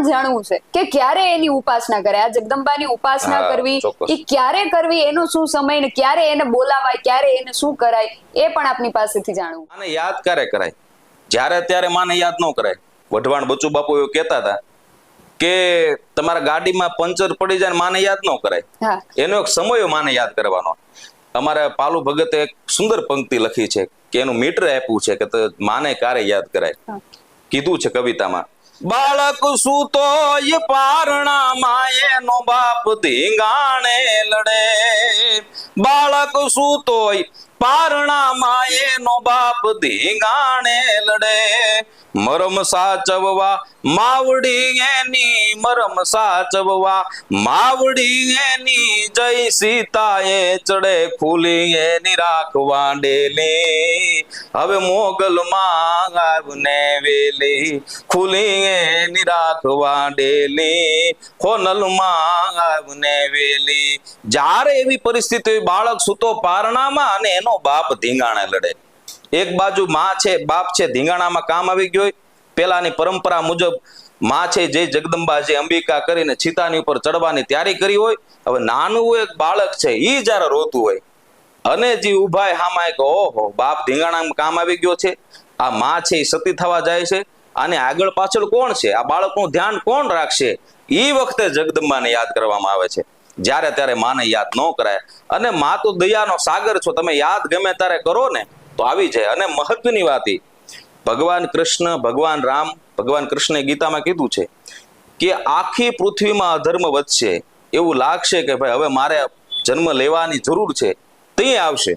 પણ જાણવું છે કે ક્યારે એની ઉપાસના કરે? આ જગદંબાની ઉપાસના કરવી એ ક્યારે કરવી એનો શું સમય ને ક્યારે એને બોલાવાય ક્યારે એને શું કરાય એ પણ આપની પાસેથી જાણવું. અને યાદ ક્યારે કરાય? જ્યારે ત્યારે માને યાદ ન કરાય. વઢવાણ બચુ બાપુ એવું કહેતા હતા કે તમારા ગાડીમાં પંચર પડી જાય માને યાદ ન કરાય. એનો એક સમય માને યાદ કરવાનો. અમારે પાલુ ભગતે એક સુંદર પંક્તિ લખી છે કે એનું મીટર આપ્યું છે કે માને ક્યારે યાદ કરાય? કીધું છે કવિતામાં. બાળક સૂતો પારણા માએ નો બાપ ધીંગાણે લડે. બાળક સૂતોય પારણા માએ નો બાપ ધીંગાણે લડે. મરમ સાચવવા માવડી એની, મરમ સાચવવા માવડી એની. જય સીતાએ ચડે ખુલી એની રાખવા ડેલી હવે મોગલ માં આવને વેલી ખુલી એની રાખવા ડેલી ખોનલમાં આવને વેલી. જ્યારે એવી પરિસ્થિતિ બાળક સૂતો પારણામાં અને એનો બાપ ધીંગાણે લડે? એક બાજુ માં છે, બાપ છે, ધીંગાણામાં કામ આવી ગયો. પેલાની પરંપરા મુજબમાં છે, જે જગદંબા અંબિકા કરીને છીતાની ઉપર ચડવાની તૈયારી કરી હોય, હવે નાનું એક બાળક છે, ઈ જ્યારે રોતું હોય, અને જે ઉભાય હામાય કે, ઓહો, બાપ ધીંગાણામાં કામ આવી ગયો છે. આ માં છે એ સતી થવા જાય છે. અને આગળ પાછળ કોણ છે? આ બાળકનું ધ્યાન કોણ રાખશે? એ વખતે જગદંબાને યાદ કરવામાં આવે છે. જ્યારે ત્યારે માને યાદ ન કરાય. અને મા તો દયાનો સાગર છો, તમે યાદ ગમે ત્યારે કરો ને, તો આવી જાય. અને મહત્વની વાત ભગવાન કૃષ્ણ, ભગવાન રામ, ભગવાન કૃષ્ણે ગીતામાં કીધું છે કે આખી પૃથ્વીમાં અધર્મ વધશે. એવું લાગશે કે ભાઈ, હવે મારે જન્મ લેવાની જરૂર છે. તે આવશે.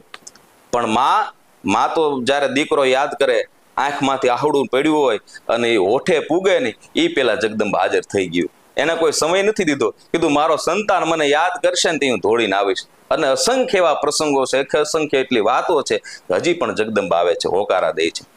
પણ માં માં તો જ્યારે દીકરો યાદ કરે, આંખમાંથી આહડું પડ્યું હોય અને એ હોઠે પૂગે નહીં એ પેલા જગદંબા હાજર થઈ ગયું. એને કોઈ સમય નથી દીધો. કીધું, મારો સંતાન મને યાદ કરશે ને તે હું ધોડીને આવીશ. અને અસંખ્ય એવા પ્રસંગો છે અસંખ્ય એટલી વાતો છે હજી પણ જગદંબા આવે છે, હોકારા દે છે.